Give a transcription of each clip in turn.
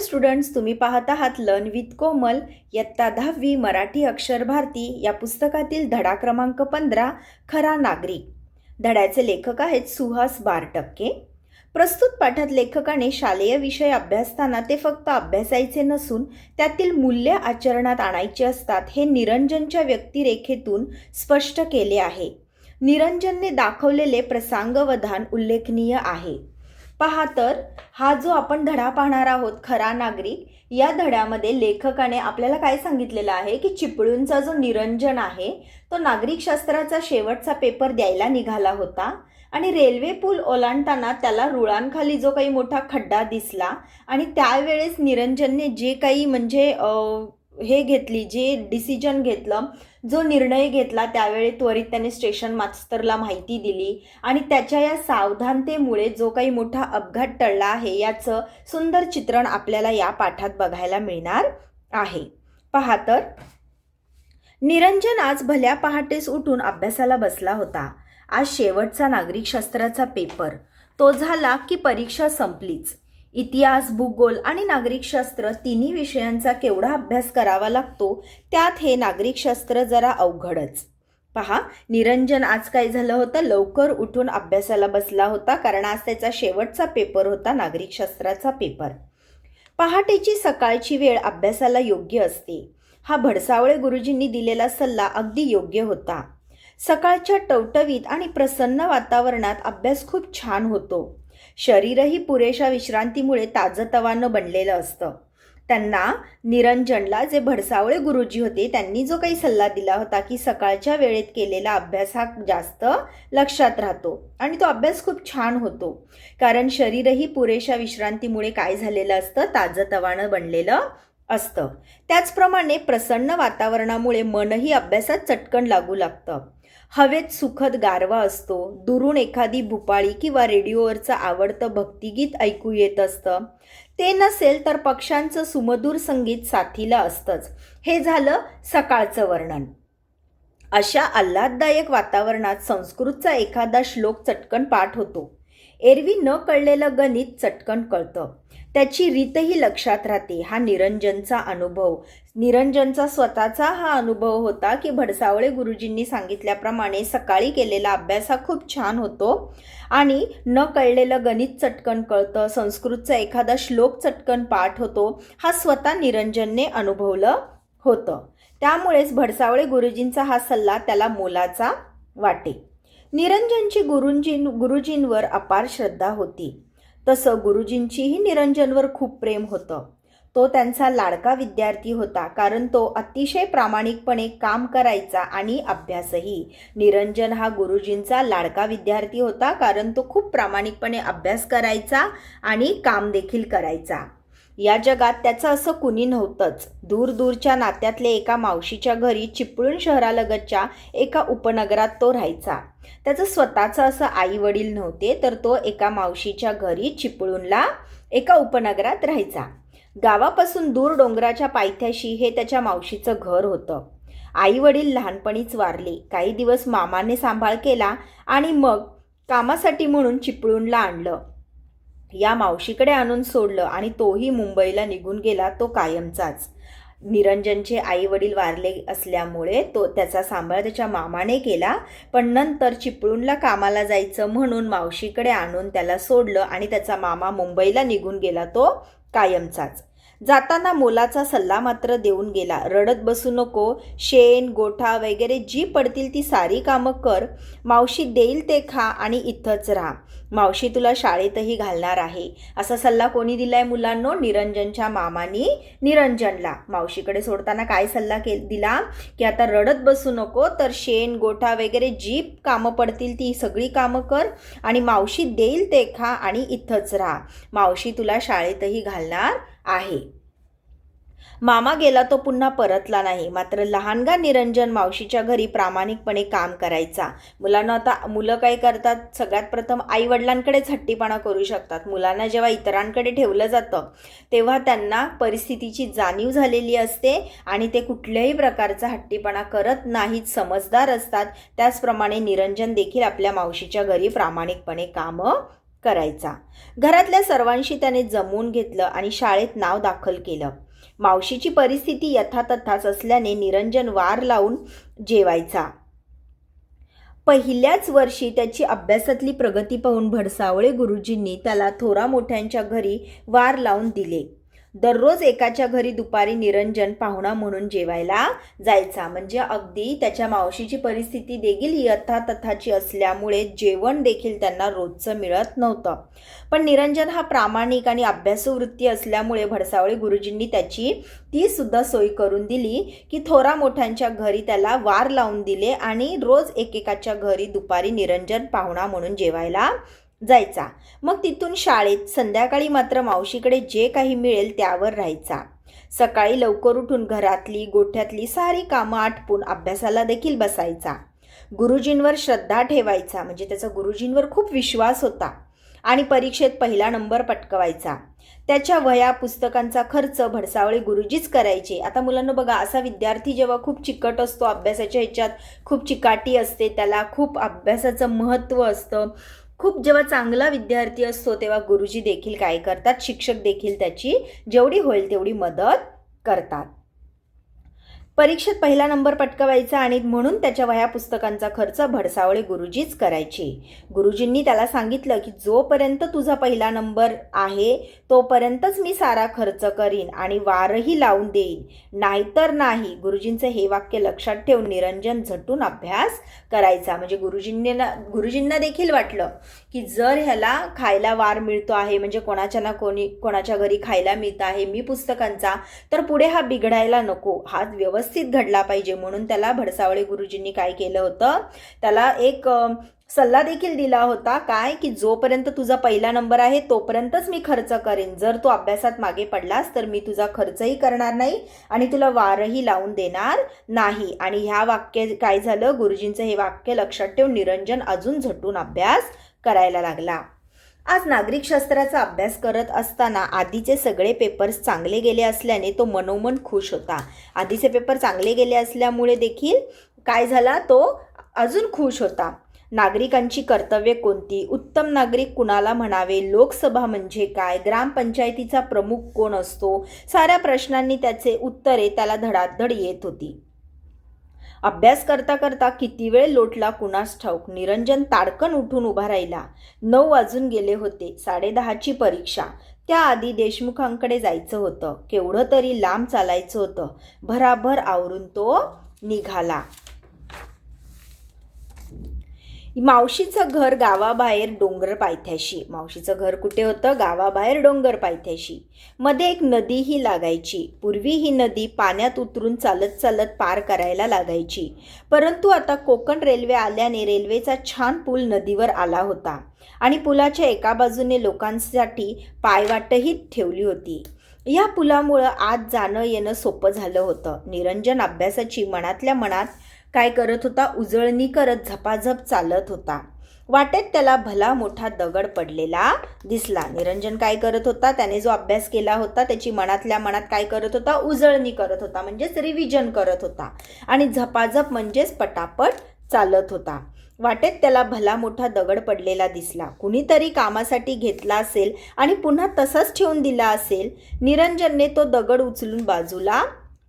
Students तुम्ही पाहत आहात लर्न विथ कोमल. इयत्ता दहावी मराठी अक्षर भारती. या पुस्तकातील धडा क्रमांक पंधरा खरा नागरिक. धड्याचे लेखक आहेत सुहास बारटक्के प्रस्तुत पाठात लेखकाने शालेय विषय अभ्यासताना ते फक्त अभ्यासायचे नसून त्यातील मूल्य आचरणात आणायचे असतात हे निरंजनच्या व्यक्तिरेखेतून स्पष्ट केले आहे. निरंजनने दाखवलेले प्रसांगवधान उल्लेखनीय आहे. पहा तर हा जो आपण धडा पाहणार आहोत खरा नागरिक या धड्यामध्ये लेखकाने आपल्याला काय सांगितलेलं आहे की चिपळूणचा जो निरंजन आहे तो नागरिकशास्त्राचा शेवटचा पेपर द्यायला निघाला होता आणि रेल्वे पूल ओलांडताना त्याला रुळांखाली जो काही मोठा खड्डा दिसला आणि त्यावेळेस निरंजनने जे काही म्हणजे हे घेतली जे डिसिजन घेतलं जो निर्णय घेतला त्यावेळी त्वरित त्याने स्टेशन मास्तरला माहिती दिली आणि त्याच्या या सावधानतेमुळे जो काही मोठा अपघात टळला आहे याचं सुंदर चित्रण आपल्याला या पाठात बघायला मिळणार आहे. पहा तर निरंजन आज भल्या पहाटेस उठून अभ्यासाला बसला होता. आज शेवटचा नागरिकशास्त्राचा पेपर तो झाला की परीक्षा संपलीच. इतिहास भूगोल आणि नागरिकशास्त्र तिन्ही विषयांचा केवढा अभ्यास करावा लागतो त्यात हे नागरिकशास्त्र जरा अवघडच. पहा निरंजन आज काय झालं होतं? लवकर उठून अभ्यासाला बसला होता कारण आज त्याचा शेवटचा पेपर होता नागरिकशास्त्राचा पेपर. पहाटेची सकाळची वेळ अभ्यासाला योग्य असते. हा भडसावळे गुरुजींनी दिलेला सल्ला अगदी योग्य होता. सकाळच्या टवटवीत आणि प्रसन्न वातावरणात अभ्यास खूप छान होतो. शरीरही पुरेशा विश्रांतीमुळे ताजतवानं बनलेलं असतं. त्यांना निरंजनला जे भडसावळे गुरुजी होते त्यांनी जो काही सल्ला दिला होता की सकाळच्या वेळेत केलेला अभ्यास हा जास्त लक्षात राहतो आणि तो अभ्यास खूप छान होतो. कारण शरीरही पुरेशा विश्रांतीमुळे काय झालेलं असतं? ताजतवानं बनलेलं असतं. त्याचप्रमाणे प्रसन्न वातावरणामुळे मनही अभ्यासात चटकन लागू लागतं. हवेत सुखद गारवा असतो. दुरून एखादी भुपाळी किंवा रेडिओवरचं आवडतं भक्तिगीत ऐकू येत असतं. ते नसेल तर पक्ष्यांचं सुमधूर संगीत साथीला असतंच. हे झालं सकाळचं वर्णन. अशा आल्हाददायक वातावरणात संस्कृतचा एखादा श्लोक चटकन पाठ होतो. एरवी न कळलेलं गणित चटकन कळतं. त्याची रीतही लक्षात राहते. हा निरंजनचा अनुभव. निरंजनचा स्वतःचा हा अनुभव होता की भडसावळे गुरुजींनी सांगितल्याप्रमाणे सकाळी केलेला अभ्यास हा खूप छान होतो. आणि न कळलेलं गणित चटकन कळतं संस्कृतचा एखादा श्लोक चटकन पाठ होतो हा स्वतः निरंजनने अनुभवलं होतं. त्यामुळेच भडसावळे गुरुजींचा हा सल्ला त्याला मोलाचा वाटे. निरंजनची गुरुजीं गुरुजींवर अपार श्रद्धा होती. तसं गुरुजींचीही निरंजनवर खूप प्रेम होतं. तो त्यांचा लाडका विद्यार्थी होता कारण तो अतिशय प्रामाणिकपणे काम करायचा आणि अभ्यासही. निरंजन हा गुरुजींचा लाडका विद्यार्थी होता कारण तो खूप प्रामाणिकपणे अभ्यास करायचा आणि काम देखील करायचा. या जगात त्याचं असं कुणी नव्हतंच. दूर दूरच्या नात्यातले एका मावशीच्या घरी चिपळूण शहरालगतच्या एका उपनगरात तो राहायचा. त्याचं स्वतःचं असं आई वडील नव्हते तर तो एका मावशीच्या घरी चिपळूणला एका उपनगरात राहायचा. गावापासून दूर डोंगराच्या पायथ्याशी हे त्याच्या मावशीचं घर होतं. आई वडील लहानपणीच वारले. काही दिवस मामाने सांभाळ केला आणि मग कामासाठी म्हणून चिपळूणला आणलं. या मावशीकडे आणून सोडलं आणि तोही मुंबईला निघून गेला तो कायमचाच. निरंजनचे आई वडील वारले असल्यामुळे तो त्याचा सांभाळ त्याच्या मामाने केला पण नंतर चिपळूणला कामाला जायचं म्हणून मावशीकडे आणून त्याला सोडलं आणि त्याचा मामा मुंबईला निघून गेला तो कायमचाच. जाताना मोलाचा सल्ला मात्र देऊन गेला. रडत बसू नको शेण गोठा वगैरे जी पडतील ती सारी कामं कर. मावशी देईल ते खा आणि इथंच राहा. मावशी तुला शाळेतही घालणार आहे. असा सल्ला कोणी दिलाय मुलांनो? निरंजनच्या मामानी निरंजनला. मावशीकडे सोडताना काय सल्ला के दिला? की आता रडत बसू नको तर शेण गोठा वगैरे जी कामं पडतील ती सगळी कामं कर आणि मावशी देईल ते खा आणि इथंच राहा. मावशी तुला शाळेतही घालणार आहे. मामा गेला तो पुन्हा परतला नाही. मात्र लहानगा निरंजन मावशीच्या घरी प्रामाणिकपणे काम करायचा. मुलांना आता मुलं काय करतात? सगळ्यात प्रथम आई वडिलांकडेच हट्टीपणा करू शकतात. मुलांना जेव्हा इतरांकडे ठेवलं जातं तेव्हा त्यांना परिस्थितीची जाणीव झालेली असते आणि ते कुठल्याही प्रकारचा हट्टीपणा करत नाहीत समजदार असतात. त्याचप्रमाणे निरंजन देखील आपल्या मावशीच्या घरी प्रामाणिकपणे कामं करायचा. घरातल्या सर्वांशी त्याने जमवून घेतलं आणि शाळेत नाव दाखल केलं. मावशीची परिस्थिती यथातथाच असल्याने निरंजन वार लावून जेवायचा. पहिल्याच वर्षी त्याची अभ्यासातली प्रगती पाहून भडसावळे गुरुजींनी त्याला थोरा मोठ्यांच्या घरी वार लावून दिले. दररोज एकाच्या घरी दुपारी निरंजन पाहुणा म्हणून जेवायला जायचा. म्हणजे अगदी त्याच्या मावशीची परिस्थिती देखील यथातथाची असल्यामुळे जेवण देखील त्यांना रोजचं मिळत नव्हतं. पण निरंजन हा प्रामाणिक आणि अभ्यासू वृत्ती असल्यामुळे भडसावळे गुरुजींनी त्याची ती सुद्धा सोय करून दिली की थोरा मोठ्यांच्या घरी त्याला वार लावून दिले आणि रोज एकेकाच्या घरी दुपारी निरंजन पाहुणा म्हणून जेवायला जायचा. मग तिथून शाळेत संध्याकाळी मात्र मावशीकडे जे काही मिळेल त्यावर राहायचा. सकाळी लवकर उठून घरातली गोठ्यातली सारी कामं आटपून अभ्यासाला देखील बसायचा. गुरुजींवर श्रद्धा ठेवायचा म्हणजे त्याचा गुरुजींवर खूप विश्वास होता. आणि परीक्षेत पहिला नंबर पटकवायचा. त्याच्या वह्या पुस्तकांचा खर्च भडसावळे गुरुजीच करायचे. आता मुलांना बघा असा विद्यार्थी जेव्हा खूप चिकट असतो अभ्यासाच्या ह्याच्यात खूप चिकाटी असते त्याला खूप अभ्यासाचं महत्त्व असतं. खूप जेव्हा चांगला विद्यार्थी असतो तेव्हा गुरुजी देखील काय करतात? शिक्षक देखील त्याची जेवढी होईल तेवढी मदत करतात. परीक्षेत पहिला नंबर पटकवायचा आणि म्हणून त्याच्या वह्या पुस्तकांचा खर्च भडसावळे गुरुजीच करायचे. गुरुजींनी त्याला सांगितलं की जोपर्यंत तुझा पहिला नंबर आहे तोपर्यंतच मी सारा खर्च करीन आणि वारही लावून देईन. नाहीतर नाही. गुरुजींचं हे वाक्य लक्षात ठेवून निरंजन झटून अभ्यास करायचा. म्हणजे गुरुजींनी गुरुजींना देखील वाटलं की जर ह्याला खायला वार मिळतो आहे म्हणजे कोणाच्या ना कोणी कोणाच्या घरी खायला मिळतं आहे मी पुस्तकांचा तर पुढे हा बिघडायला नको. हा व्यवस्थित घडला पाहिजे. म्हणून त्याला भडसावळे गुरुजींनी काय केलं होतं? त्याला एक सल्ला देखील दिला होता काय? की जोपर्यंत तुझा पहिला नंबर आहे तोपर्यंतच मी खर्च करेन. जर तू अभ्यासात मागे पडलास तर मी तुझा खर्चही करणार नाही आणि तुला वारही लावून देणार नाही. आणि ह्या वाक्य काय झालं? गुरुजींचं हे वाक्य लक्षात ठेवून निरंजन अजून झटून अभ्यास करायला लागला. आज नागरिक शास्त्राचा अभ्यास करत असताना आधीचे सगळे पेपर्स चांगले गेले असल्याने तो मनोमन खुश होता. आधीचे पेपर चांगले गेले असल्यामुळे देखील काय झाला? तो अजून खुश होता. नागरिकांची कर्तव्ये कोणती? उत्तम नागरिक कुणाला म्हणावे? लोकसभा म्हणजे काय? ग्रामपंचायतीचा प्रमुख कोण असतो? साऱ्या प्रश्नांनी त्याचे उत्तरे त्याला धडाधड येत होती. अभ्यास करता करता किती वेळ लोटला कुणास ठाऊक? निरंजन ताडकन उठून उभा राहिला. नऊ वाजून गेले होते साडेदहाची परीक्षा. त्याआधी देशमुखांकडे जायचं होतं. केवढं तरी लांब चालायचं होतं. भराभर आवरून तो निघाला. मावशीचं घर गावाबाहेर डोंगर पायथ्याशी. मावशीचं घर कुठे होतं? गावाबाहेर डोंगर पायथ्याशी. मध्ये एक नदीही लागायची. पूर्वी ही नदी पाण्यात उतरून चालत चालत पार करायला लागायची. परंतु आता कोकण रेल्वे आल्याने रेल्वेचा छान पूल नदीवर आला होता आणि पुलाच्या एका बाजूने लोकांसाठी पायवाटही ठेवली होती. या पुलामुळं आत जाणं येणं सोपं झालं होतं. निरंजन अभ्यासाची मनातल्या मनात काय करत होता? उजळणी करत झपाझप चालत होता. वाटेत त्याला भला मोठा दगड पडलेला दिसला. निरंजन काय करत होता? त्याने जो अभ्यास केला होता त्याची मनातल्या मनात काय करत होता? उजळणी करत होता म्हणजेच रिव्हिजन करत होता. आणि झपाझप म्हणजेच पटापट चालत होता. वाटेत त्याला भला मोठा दगड पडलेला दिसला. कुणीतरी कामासाठी घेतला असेल आणि पुन्हा तसाच ठेवून दिला असेल निरंजनने तो दगड उचलून बाजूला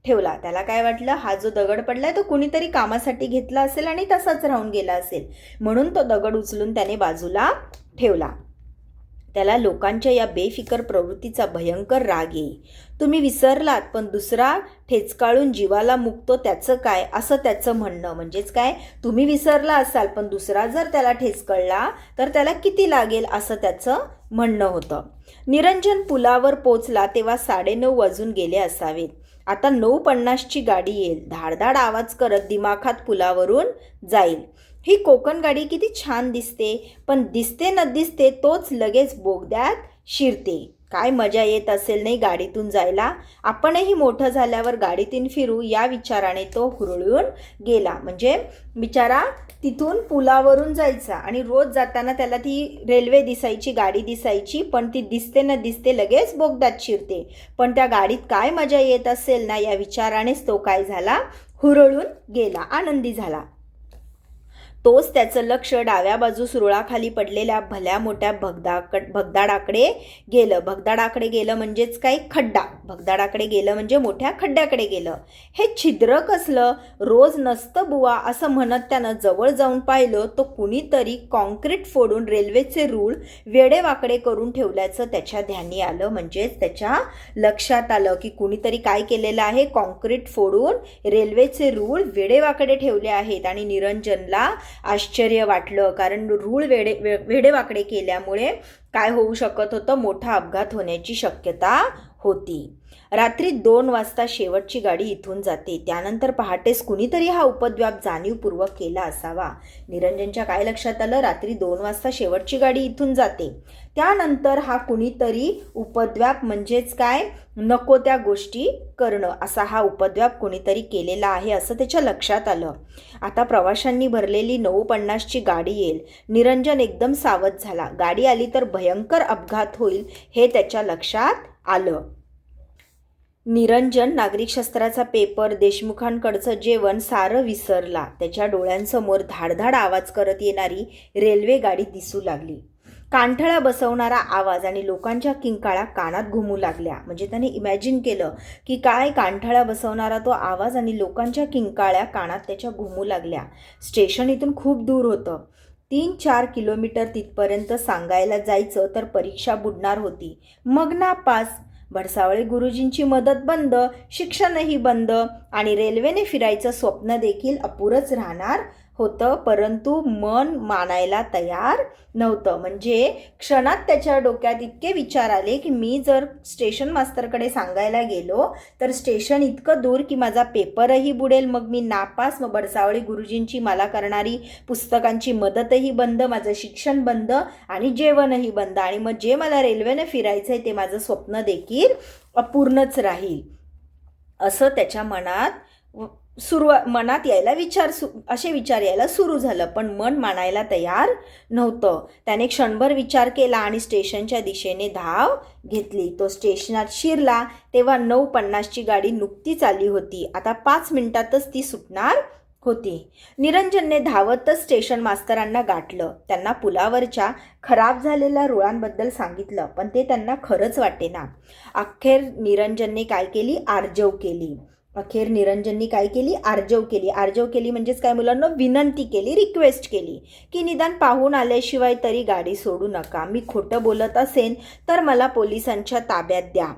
ठेवला. त्याला काय वाटलं? हा जो दगड पडलाय तो कुणीतरी कामासाठी घेतला असेल आणि तसाच राहून गेला असेल. म्हणून तो दगड उचलून त्याने बाजूला ठेवला. त्याला लोकांच्या या बेफिकर प्रवृत्तीचा भयंकर राग येई. तुम्ही विसरलात पण दुसरा ठेचकाळून जीवाला मुकतो त्याचं काय? असं त्याचं म्हणणं. म्हणजेच काय? तुम्ही विसरला असाल पण दुसरा जर त्याला ठेचकळला तर त्याला किती लागेल? असं त्याचं म्हणणं होतं. निरंजन पुलावर पोचला तेव्हा साडेनऊ वाजून गेले असावेत. आता नऊ पन्नासची गाडी येईल. धाडधाड आवाज करत दिमाखात पुलावरून जाईल. ही कोकण गाडी किती छान दिसते. पण दिसते न दिसते तोच लगेच बोगद्यात शिरते. काय मजा येत असेल नाही गाडीतून जायला? आपणही मोठं झाल्यावर गाडीतून फिरू या विचाराने तो हुरळून गेला. म्हणजे बिचारा तिथून पुलावरून जायचा आणि रोज जाताना त्याला ती रेल्वे दिसायची गाडी दिसायची पण ती दिसते न दिसते लगेच बोगदात शिरते. पण त्या गाडीत काय मजा येत असेल ना या विचारानेच तो काय झाला? हुरळून गेला आनंदी झाला. तोच त्याचं लक्ष डाव्या बाजूस रुळाखाली पडलेल्या भल्या मोठ्या भगदाकड भगदाडाकडे गेलं. भगदाडाकडे गेलं म्हणजेच काय? खड्डा. भगदाडाकडे गेलं म्हणजे मोठ्या खड्ड्याकडे गेलं. हे छिद्र कसलं? रोज नसतं बुवा असं म्हणत त्यानं जवळ जाऊन पाहिलं तो कुणीतरी कॉन्क्रीट फोडून रेल्वेचे रूळ वेडेवाकडे करून ठेवल्याचं त्याच्या ध्यानी आलं. म्हणजेच त्याच्या लक्षात आलं की कुणीतरी काय केलेलं आहे? कॉन्क्रीट फोडून रेल्वेचे रूळ वेडेवाकडे ठेवले आहेत आणि निरंजनला आश्चर्य वाटलं. कारण रूळ वेडे वे वेडेवाकडे केल्यामुळे काय होऊ शकत होतं? मोठा अपघात होण्याची शक्यता होती. रात्री दोन वाजता शेवटची गाडी इथून जाते. त्यानंतर पहाटेस कुणीतरी हा उपद्व्याप जाणीवपूर्वक केला असावा. निरंजनच्या काय लक्षात आलं? रात्री दोन वाजता शेवटची गाडी इथून जाते. त्यानंतर हा कुणीतरी उपद्व्याप म्हणजेच काय? नको त्या गोष्टी करणं असा हा उपद्व्याप कोणीतरी केलेला आहे असं त्याच्या लक्षात आलं. आता प्रवाशांनी भरलेली नऊ पन्नासची गाडी येईल. निरंजन एकदम सावध झाला. गाडी आली तर भयंकर अपघात होईल हे त्याच्या लक्षात आलं. निरंजन नागरिक शस्त्राचा पेपर देशमुखांकडचं जेवण सारं विसरला. त्याच्या डोळ्यांसमोर धाडधाड आवाज करत येणारी रेल्वे गाडी दिसू लागली. कांठळा बसवणारा आवाज आणि लोकांच्या किंकाळ्या कानात घुमू लागल्या. म्हणजे त्याने इमॅजिन केलं की काय कांठळा बसवणारा तो आवाज आणि लोकांच्या किंकाळ्या कानात त्याच्या घुमू लागल्या. स्टेशन इथून खूप दूर होतं. तीन चार किलोमीटर तिथपर्यंत सांगायला जायचं तर परीक्षा बुडणार होती. मग ना पास भडसावळे गुरुजींची मदत बंद शिक्षणही बंद आणि रेल्वेने फिरायचं स्वप्न देखील अपुरच राहणार होतं परंतु मन मानायला तयार नव्हतं. म्हणजे क्षणात त्याच्या डोक्यात इतके विचार आले की मी जर स्टेशन मास्तरकडे सांगायला गेलो तर स्टेशन इतकं दूर की माझा पेपरही बुडेल. मग मी नापास मग बडसावळी गुरुजींची मला करणारी पुस्तकांची मदतही बंद माझं शिक्षण बंद आणि जेवणही बंद. आणि मग जे मला रेल्वेने फिरायचं आहे ते माझं स्वप्न देखील अपूर्णच राहील. असं त्याच्या मनात सुरुवात मनात यायला विचार सु असे विचार यायला सुरू झालं. पण मन मानायला तयार नव्हतं. त्याने क्षणभर विचार केला आणि स्टेशनच्या दिशेने धाव घेतली. तो स्टेशनात शिरला. तेव्हा नऊ पन्नासची गाडी नुकतीच आली होती. आता पाच मिनिटातच ती सुटणार होती. निरंजनने धावतच स्टेशन मास्तरांना गाठलं. त्यांना पुलावरच्या खराब झालेल्या रुळांबद्दल सांगितलं. पण ते त्यांना खरंच वाटेना. अखेर निरंजनने काय केली? आर्जव केली. अखेर निरंजननी काय केली? आर्जव केली. आर्जव केली म्हणजेच काय मुलांना? विनंती केली रिक्वेस्ट केली की निदान पाहून आल्याशिवाय तरी गाडी सोडू नका. मी खोटं बोलत असेन तर मला पोलिसांच्या ताब्यात द्या.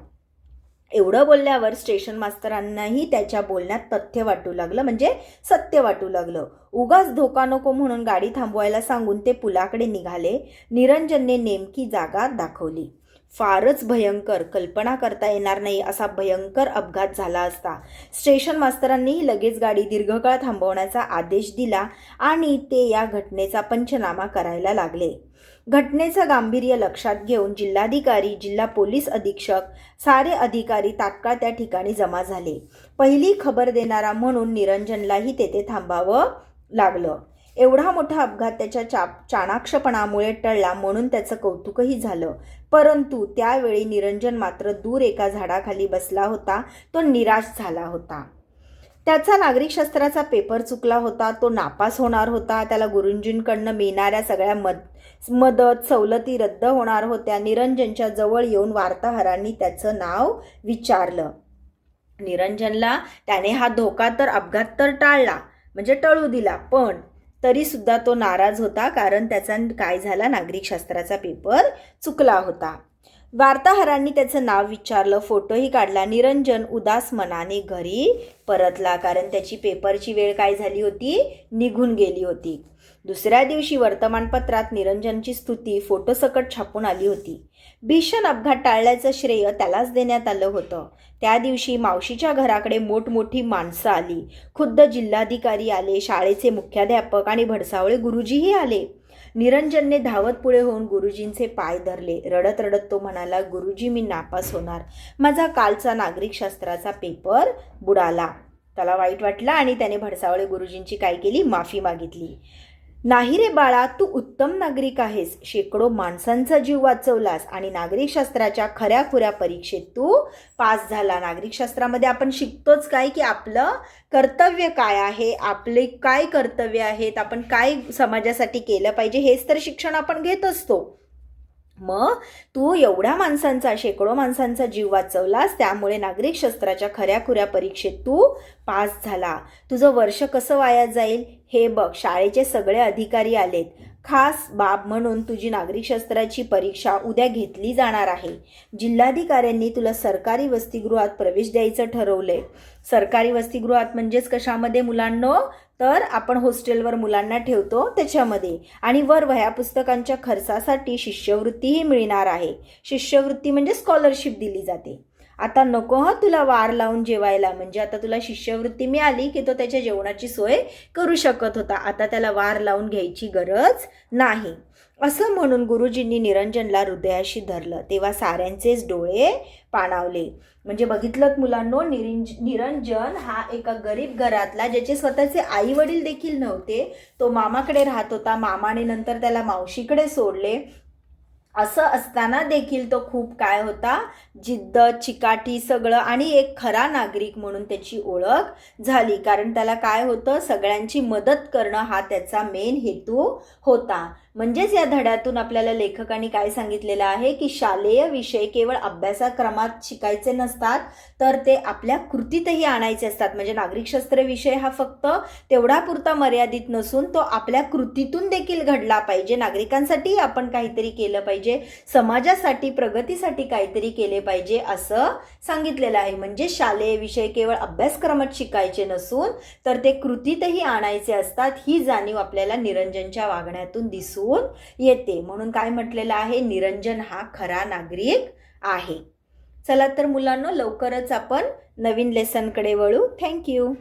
एवढं बोलल्यावर स्टेशन मास्तरांनाही त्याच्या बोलण्यात तथ्य वाटू लागलं. म्हणजे सत्य वाटू लागलं. उगाच धोका नको म्हणून गाडी थांबवायला सांगून ते पुलाकडे निघाले. निरंजनने नेमकी जागा दाखवली. फारच भयंकर कल्पना करता येणार नाही असा भयंकर अपघात झाला असता. स्टेशन मास्तरांनीही लगेच गाडी दीर्घकाळ थांबवण्याचा आदेश दिला आणि ते या घटनेचा पंचनामा करायला लागले. घटनेचं गांभीर्य लक्षात घेऊन जिल्हाधिकारी जिल्हा पोलीस अधीक्षक सारे अधिकारी तात्काळ त्या ठिकाणी जमा झाले. पहिली खबर देणारा म्हणून निरंजनलाही तेथे थांबावं लागलं. एवढा मोठा अपघात त्याच्या चा चाणाक्षपणामुळे टळला म्हणून त्याचं कौतुकही झालं. परंतु त्यावेळी निरंजन मात्र दूर एका झाडाखाली बसला होता तो निराश झाला होता. त्याचा नागरिकशास्त्राचा पेपर चुकला होता तो नापास होणार होता त्याला गुरुंजींकडनं मिळणाऱ्या सगळ्या मद मदत सवलती रद्द होणार होत्या. निरंजनच्या जवळ येऊन वार्ताहरांनी त्याचं नाव विचारलं. निरंजनला त्याने हा धोका तर अपघात तर टाळला म्हणजे टळू दिला पण तरीसुद्धा तो नाराज होता कारण त्याचा काय झाला नागरिकशास्त्राचा पेपर चुकला होता. वार्ताहरांनी त्याचं नाव विचारलं फोटोही काढला निरंजन उदास मनाने घरी परतला कारण त्याची पेपरची वेळ काय झाली होती? निघून गेली होती. दुसऱ्या दिवशी वर्तमानपत्रात निरंजनची स्तुती फोटोसकट छापून आली होती. भीषण अपघात टाळल्याचं श्रेय त्यालाच देण्यात आलं होतं. त्या दिवशी मावशीच्या घराकडे मोठमोठी माणसं आली. खुद्द जिल्हाधिकारी आले शाळेचे मुख्याध्यापक आणि भडसावळे गुरुजीही आले. निरंजनने धावत पुढे होऊन गुरुजींचे पाय धरले. रडत रडत तो म्हणाला गुरुजी मी नापास होणार. माझा कालचा नागरिकशास्त्राचा पेपर बुडाला. त्याला वाईट वाटलं आणि त्याने भडसावळे गुरुजींची काय केली? माफी मागितली. नाही रे बाळा तू उत्तम नागरिक आहेस. शेकडो माणसांचा जीव वाचवलास आणि नागरिक शास्त्राच्या खऱ्या खुऱ्या परीक्षेत तू पास झाला. नागरिक शास्त्रामध्ये आपण शिकतोच काय की आपलं कर्तव्य काय आहे आपले काय कर्तव्य आहेत आपण काय समाजासाठी केलं पाहिजे हेच तर शिक्षण आपण घेत असतो. मग तू एवढ्या माणसांचा शेकडो माणसांचा जीव वाचवलास त्यामुळे नागरिक शस्त्राच्या खऱ्याखुऱ्या परीक्षेत तू पास झाला. तुझं वर्ष कसं वाया जाईल? हे बघ शाळेचे सगळे अधिकारी आलेत. खास बाब म्हणून तुझी नागरिक शस्त्राची परीक्षा उद्या घेतली जाणार आहे. जिल्हाधिकाऱ्यांनी तुला सरकारी वसतिगृहात प्रवेश द्यायचं ठरवलंय. सरकारी वसतिगृहात म्हणजेच कशामध्ये मुलांनो? तर आपण हॉस्टेलवर मुलांना ठेवतो त्याच्यामध्ये. आणि वर वह्या पुस्तकांच्या खर्चासाठी शिष्यवृत्तीही मिळणार आहे. शिष्यवृत्ती म्हणजे स्कॉलरशिप दिली जाते. आता नको हा तुला वार लावून जेवायला. म्हणजे आता तुला शिष्यवृत्ती मिळाली की तो त्याच्या जेवणाची सोय करू शकत होता. आता त्याला वार लावून घ्यायची गरज नाही. असं म्हणून गुरुजींनी निरंजनला हृदयाशी धरलं. तेव्हा साऱ्यांचेच डोळे पाणावले. म्हणजे बघितलं मुलांनो निरंज निरंजन हा एका गरीब घरातला ज्याचे स्वतःचे आई वडील देखील नव्हते. तो मामाकडे राहत होता. मामाने नंतर त्याला मावशीकडे सोडले. असं असताना देखील तो खूप काय होता? जिद्द चिकाटी सगळं आणि एक खरा नागरिक म्हणून त्याची ओळख झाली. कारण त्याला काय होतं? सगळ्यांची मदत करणं हा त्याचा मेन हेतू होता. म्हणजेच या धड्यातून आपल्याला लेखकांनी काय सांगितलेलं आहे की शालेय विषय केवळ अभ्यासाक्रमात शिकायचे नसतात तर ते आपल्या कृतीतही आणायचे असतात. म्हणजे नागरिकशास्त्र विषय हा फक्त तेवढा पुरता मर्यादित नसून तो आपल्या कृतीतून देखील घडला पाहिजे. नागरिकांसाठी आपण काहीतरी केलं पाहिजे. समाजासाठी प्रगतीसाठी काहीतरी केले पाहिजे असं सांगितलेलं आहे. म्हणजे शालेय विषय केवळ अभ्यासक्रमात शिकायचे नसून तर ते कृतीतही आणायचे असतात. ही जाणीव आपल्याला निरंजनच्या वागण्यातून दिसून येते. म्हणून काय म्हटलेलं आहे? निरंजन हा खरा नागरिक आहे. चला तर मुलांना लवकरच आपण नवीन लेसनकडे वळू. थँक्यू